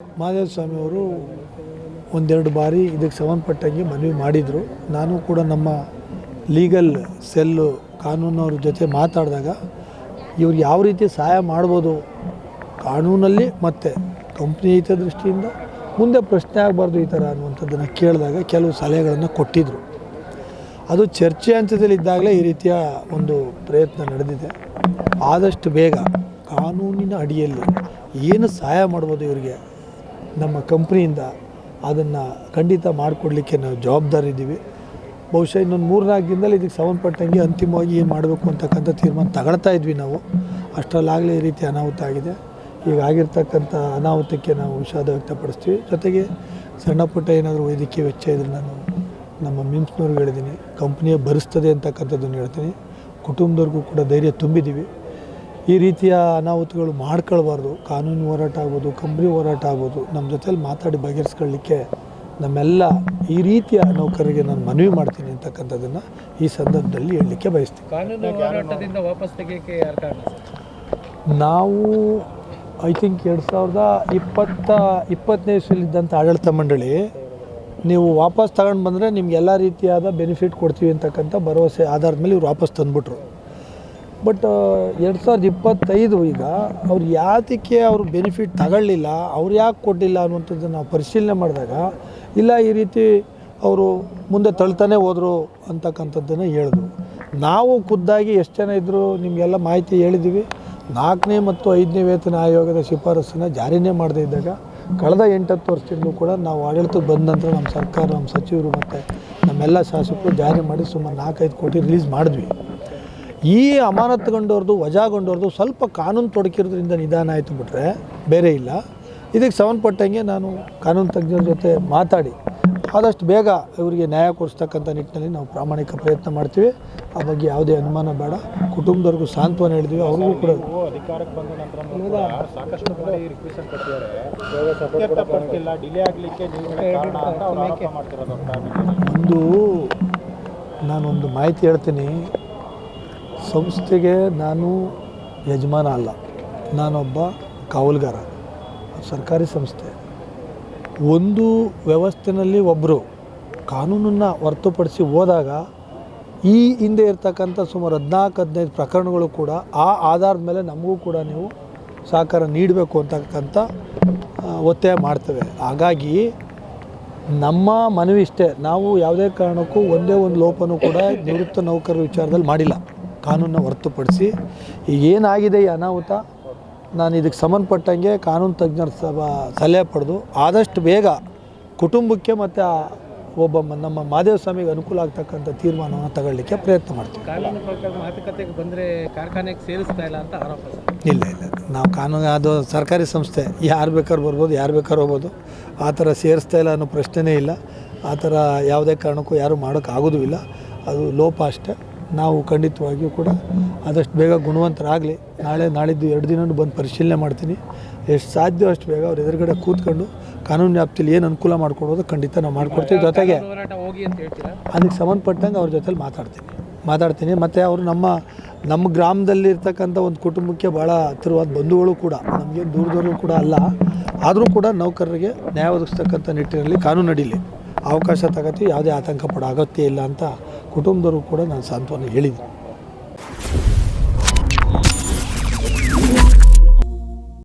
ಮಹಾದೇವ ಸ್ವಾಮಿಯವರು ಒಂದೆರಡು ಬಾರಿ ಇದಕ್ಕೆ ಸಂಬಂಧಪಟ್ಟಂಗೆ ಮನವಿ ಮಾಡಿದರು. ನಾನು ಕೂಡ ನಮ್ಮ ಲೀಗಲ್ ಸೆಲ್ಲು ಕಾನೂನವ್ರ ಜೊತೆ ಮಾತಾಡಿದಾಗ ಇವ್ರು ಯಾವ ರೀತಿ ಸಹಾಯ ಮಾಡ್ಬೋದು ಕಾನೂನಲ್ಲಿ ಮತ್ತು ಕಂಪ್ನಿ ಹಿತದೃಷ್ಟಿಯಿಂದ ಮುಂದೆ ಪ್ರಶ್ನೆ ಆಗಬಾರ್ದು ಈ ಥರ ಅನ್ನುವಂಥದ್ದನ್ನು ಕೇಳಿದಾಗ ಕೆಲವು ಸಲಹೆಗಳನ್ನು ಕೊಟ್ಟಿದ್ದರು ಅದು ಚರ್ಚೆ ಹಂತದಲ್ಲಿ ಇದ್ದಾಗಲೇ ಈ ರೀತಿಯ ಒಂದು ಪ್ರಯತ್ನ ನಡೆದಿದೆ. ಆದಷ್ಟು ಬೇಗ ಕಾನೂನಿನ ಅಡಿಯಲ್ಲಿ ಏನು ಸಹಾಯ ಮಾಡ್ಬೋದು ಇವರಿಗೆ ನಮ್ಮ ಕಂಪ್ನಿಯಿಂದ ಅದನ್ನು ಖಂಡಿತ ಮಾಡಿಕೊಡ್ಲಿಕ್ಕೆ ನಾವು ಜವಾಬ್ದಾರಿ ಇದ್ದೀವಿ ಬಹುಶಃ ಇನ್ನೊಂದು ಮೂರ್ನಾಲ್ಕು ದಿನದಲ್ಲಿ ಇದಕ್ಕೆ ಸಂಬಂಧಪಟ್ಟಂಗೆ ಅಂತಿಮವಾಗಿ ಏನು ಮಾಡಬೇಕು ಅಂತಕ್ಕಂಥ ತೀರ್ಮಾನ ತಗೊಳ್ತಾ ಇದ್ವಿ ನಾವು. ಅಷ್ಟರಲ್ಲಾಗಲೇ ಈ ರೀತಿ ಅನಾಹುತ ಆಗಿದೆ. ಈಗ ಆಗಿರ್ತಕ್ಕಂಥ ಅನಾಹುತಕ್ಕೆ ನಾವು ವಿಷಾದ ವ್ಯಕ್ತಪಡಿಸ್ತೀವಿ. ಜೊತೆಗೆ ಸಣ್ಣ ಪುಟ್ಟ ಏನಾದರೂ ವೈದ್ಯಕೀಯ ವೆಚ್ಚ ಇದ್ರೆ ನಾನು ನಮ್ಮ ಮಿಮ್ಸ್ನವ್ರಿಗೆ ಹೇಳಿದ್ದೀನಿ. ಕಂಪ್ನಿಯೇ ಭರಿಸ್ತದೆ ಅಂತಕ್ಕಂಥದ್ದನ್ನು ಹೇಳ್ತೀನಿ. ಕುಟುಂಬದವ್ರಿಗೂ ಕೂಡ ಧೈರ್ಯ ತುಂಬಿದ್ದೀವಿ. ಈ ರೀತಿಯ ಅನಾಹುತಗಳು ಮಾಡ್ಕೊಳ್ಬಾರ್ದು. ಕಾನೂನು ಹೋರಾಟ ಆಗ್ಬೋದು ಕಂಪ್ನಿ ಹೋರಾಟ ಆಗ್ಬೋದು. ನಮ್ಮ ಜೊತೆಲಿ ಮಾತಾಡಿ ಬಗೆಹರಿಸ್ಕೊಳ್ಳಿಕ್ಕೆ ನಮ್ಮೆಲ್ಲ ಈ ರೀತಿಯ ನೌಕರರಿಗೆ ನಾನು ಮನವಿ ಮಾಡ್ತೀನಿ ಅಂತಕ್ಕಂಥದ್ದನ್ನು ಈ ಸಂದರ್ಭದಲ್ಲಿ ಹೇಳಲಿಕ್ಕೆ ಬಯಸ್ತೀನಿ. ಕಾನೂನು ಹೋರಾಟದಿಂದ ವಾಪಸ್ ತೆಗಿಯೋಕ್ಕೆ ಯಾರು ಕಾರಣ ಸರ್? ನಾವು ಐ ಥಿಂಕ್ ಎರಡು ಸಾವಿರದ ಇಪ್ಪತ್ತ ಇಪ್ಪತ್ತನೇ ಇಸ್ವಿಲಿದ್ದಂಥ ಆಡಳಿತ ಮಂಡಳಿ ನೀವು ವಾಪಸ್ ತಗೊಂಡು ಬಂದರೆ ನಿಮ್ಗೆ ಎಲ್ಲ ರೀತಿಯಾದ ಬೆನಿಫಿಟ್ ಕೊಡ್ತೀವಿ ಅಂತಕ್ಕಂಥ ಭರವಸೆ ಆಧಾರದ ಮೇಲೆ ಇವ್ರು ವಾಪಸ್ ತಂದುಬಿಟ್ರು. ಬಟ್ ಎರಡು ಸಾವಿರದ ಇಪ್ಪತ್ತೈದು ಈಗ ಅವ್ರು ಯಾತಕ್ಕೆ ಅವರು ಬೆನಿಫಿಟ್ ತಗೊಳ್ಳಿಲ್ಲ, ಅವ್ರು ಯಾಕೆ ಕೊಟ್ಟಿಲ್ಲ ಅನ್ನುವಂಥದ್ದು ನಾವು ಪರಿಶೀಲನೆ ಮಾಡಿದಾಗ ಇಲ್ಲ ಈ ರೀತಿ ಅವರು ಮುಂದೆ ತಳ್ತಾನೆ ಹೋದರು ಅಂತಕ್ಕಂಥದ್ದನ್ನು ಹೇಳಿದ್ರು. ನಾವು ಖುದ್ದಾಗಿ ಎಷ್ಟು ಜನ ಇದ್ದರು ನಿಮಗೆಲ್ಲ ಮಾಹಿತಿ ಹೇಳಿದ್ದೀವಿ ನಾಲ್ಕನೇ ಮತ್ತು ಐದನೇ ವೇತನ ಆಯೋಗದ ಶಿಫಾರಸ್ಸನ್ನು ಜಾರಿನೇ ಮಾಡದೇ ಇದ್ದಾಗ ಕಳೆದ ಎಂಟತ್ತು ವರ್ಷದಿಂದಲೂ ಕೂಡ ನಾವು ಆಡಳಿತಕ್ಕೆ ಬಂದ ನಂತರ ನಮ್ಮ ಸರ್ಕಾರ, ನಮ್ಮ ಸಚಿವರು ಮತ್ತು ನಮ್ಮೆಲ್ಲ ಶಾಸಕರು ಜಾರಿ ಮಾಡಿ ಸುಮಾರು ನಾಲ್ಕೈದು ಕೋಟಿ ರಿಲೀಸ್ ಮಾಡಿದ್ವಿ. ಈ ಅಮಾನತುಗೊಂಡವ್ರದ್ದು ವಜಾಗೊಂಡವ್ರದ್ದು ಸ್ವಲ್ಪ ಕಾನೂನು ತೊಡಕಿರೋದ್ರಿಂದ ನಿಧಾನ ಆಯಿತು ಬಿಟ್ಟರೆ ಬೇರೆ ಇಲ್ಲ. ಇದಕ್ಕೆ ಸಂಬಂಧಪಟ್ಟಂಗೆ ನಾನು ಕಾನೂನು ತಜ್ಞರ ಜೊತೆ ಮಾತಾಡಿ ಆದಷ್ಟು ಬೇಗ ಇವರಿಗೆ ನ್ಯಾಯ ಕೊಡಿಸ್ತಕ್ಕಂಥ ನಿಟ್ಟಿನಲ್ಲಿ ನಾವು ಪ್ರಾಮಾಣಿಕ ಪ್ರಯತ್ನ ಮಾಡ್ತೀವಿ. ಆ ಬಗ್ಗೆ ಯಾವುದೇ ಅನುಮಾನ ಬೇಡ. ಕುಟುಂಬದವ್ರಿಗೂ ಸಾಂತ್ವನ ಹೇಳಿದ್ವಿ. ಅವ್ರಿಗೂ ಕೂಡ ಅಧಿಕಾರಕ್ಕೆ ಬಂದ ನಂತರ ಸಾಕಷ್ಟು ಒಂದು ನಾನೊಂದು ಮಾಹಿತಿ ಹೇಳ್ತೀನಿ. ಸಂಸ್ಥೆಗೆ ನಾನು ಯಜಮಾನ ಅಲ್ಲ. ನಾನೊಬ್ಬ ಕಾವಲುಗಾರ, ಸರ್ಕಾರಿ ಸಂಸ್ಥೆ. ಒಂದು ವ್ಯವಸ್ಥೆನಲ್ಲಿ ಒಬ್ಬರು ಕಾನೂನನ್ನು ಹೊರ್ತುಪಡಿಸಿ ಹೋದಾಗ ಈ ಹಿಂದೆ ಇರ್ತಕ್ಕಂಥ ಸುಮಾರು ಹದಿನಾಲ್ಕು, ಹದಿನೈದು ಪ್ರಕರಣಗಳು ಕೂಡ ಆ ಆಧಾರದ ಮೇಲೆ ನಮಗೂ ಕೂಡ ನೀವು ಸಹಕಾರ ನೀಡಬೇಕು ಅಂತಕ್ಕಂಥ ಒತ್ತಾಯ ಮಾಡ್ತೇವೆ. ಹಾಗಾಗಿ ನಮ್ಮ ಮನವಿ ಇಷ್ಟೇ. ನಾವು ಯಾವುದೇ ಕಾರಣಕ್ಕೂ ಒಂದೇ ಒಂದು ಲೋಪನೂ ಕೂಡ ನಿವೃತ್ತ ನೌಕರರ ವಿಚಾರದಲ್ಲಿ ಮಾಡಿಲ್ಲ. ಕಾನೂನನ್ನ ಹೊರತುಪಡಿಸಿ. ಈಗ ಏನಾಗಿದೆ ಈ ಅನಾಹುತ? ನಾನು ಇದಕ್ಕೆ ಸಂಬಂಧಪಟ್ಟಂಗೆ ಕಾನೂನು ತಜ್ಞರ ಸಭಾ ಸಲಹೆ ಪಡೆದು ಆದಷ್ಟು ಬೇಗ ಕುಟುಂಬಕ್ಕೆ ಮತ್ತು ಆ ಒಬ್ಬ ನಮ್ಮ ಮಾದೇವ ಸ್ವಾಮಿಗೆ ಅನುಕೂಲ ಆಗ್ತಕ್ಕಂಥ ತೀರ್ಮಾನವನ್ನು ತಗೊಳ್ಳಿಕ್ಕೆ ಪ್ರಯತ್ನ ಮಾಡ್ತೀವಿ. ಕಾನೂನು ಪ್ರಕಾರ ಮಾತುಕತೆಗೆ ಬಂದರೆ ಕಾರ್ಖಾನೆಗೆ ಸೇರಿಸ್ತಾ ಇಲ್ಲ ಅಂತ ಆರೋಪ ಇಲ್ಲ ಇಲ್ಲ. ನಾವು ಕಾನೂನು ಅದು ಸರ್ಕಾರಿ ಸಂಸ್ಥೆ. ಯಾರು ಬೇಕಾದ್ರೂ ಬರ್ಬೋದು ಯಾರು ಬೇಕಾದ್ರೂ ಹೋಗ್ಬೋದು. ಆ ಥರ ಸೇರಿಸ್ತಾ ಇಲ್ಲ ಅನ್ನೋ ಪ್ರಶ್ನೆನೇ ಇಲ್ಲ. ಆ ಥರ ಯಾವುದೇ ಕಾರಣಕ್ಕೂ ಯಾರೂ ಮಾಡೋಕ್ಕಾಗೋದೂ ಇಲ್ಲ. ಅದು ಲೋಪ ಅಷ್ಟೇ. ನಾವು ಖಂಡಿತವಾಗಿಯೂ ಕೂಡ ಆದಷ್ಟು ಬೇಗ ಗುಣವಂತರಾಗಲಿ. ನಾಳೆ, ನಾಳಿದ್ದು ಎರಡು ದಿನ ಬಂದು ಪರಿಶೀಲನೆ ಮಾಡ್ತೀನಿ. ಎಷ್ಟು ಸಾಧ್ಯ ಅಷ್ಟು ಬೇಗ ಅವ್ರ ಎದುರುಗಡೆ ಕೂತ್ಕೊಂಡು ಕಾನೂನು ವ್ಯಾಪ್ತಿಯಲ್ಲಿ ಏನು ಅನುಕೂಲ ಮಾಡ್ಕೊಡೋದು ಖಂಡಿತ ನಾವು ಮಾಡಿಕೊಡ್ತೀವಿ. ಜೊತೆಗೆ ಅದಕ್ಕೆ ಸಂಬಂಧಪಟ್ಟಂಗೆ ಅವ್ರ ಜೊತೆಲಿ ಮಾತಾಡ್ತೀನಿ. ಮಾತಾಡ್ತೀನಿ. ಮತ್ತು ಅವರು ನಮ್ಮ ನಮ್ಮ ಗ್ರಾಮದಲ್ಲಿ ಇರ್ತಕ್ಕಂಥ ಒಂದು ಕುಟುಂಬಕ್ಕೆ ಭಾಳ ಹತ್ತಿರವಾದ ಬಂಧುಗಳು ಕೂಡ ನಮಗೆ ದೂರದವರು ಕೂಡ ಅಲ್ಲ. ಆದರೂ ಕೂಡ ನೌಕರರಿಗೆ ನ್ಯಾಯ ಒದಗಿಸ್ತಕ್ಕಂಥ ನಿಟ್ಟಿನಲ್ಲಿ ಕಾನೂನು ನಡೀಲಿ. ಅವಕಾಶ ತಗೋತೀವಿ. ಯಾವುದೇ ಆತಂಕ ಪಡೋ ಅಗತ್ಯ ಇಲ್ಲ ಅಂತ ಕುಟುಂಬದವರು ಕೂಡ ನಾನು ಸಾಂತ್ವನ ಹೇಳಿದ್ದೀನಿ.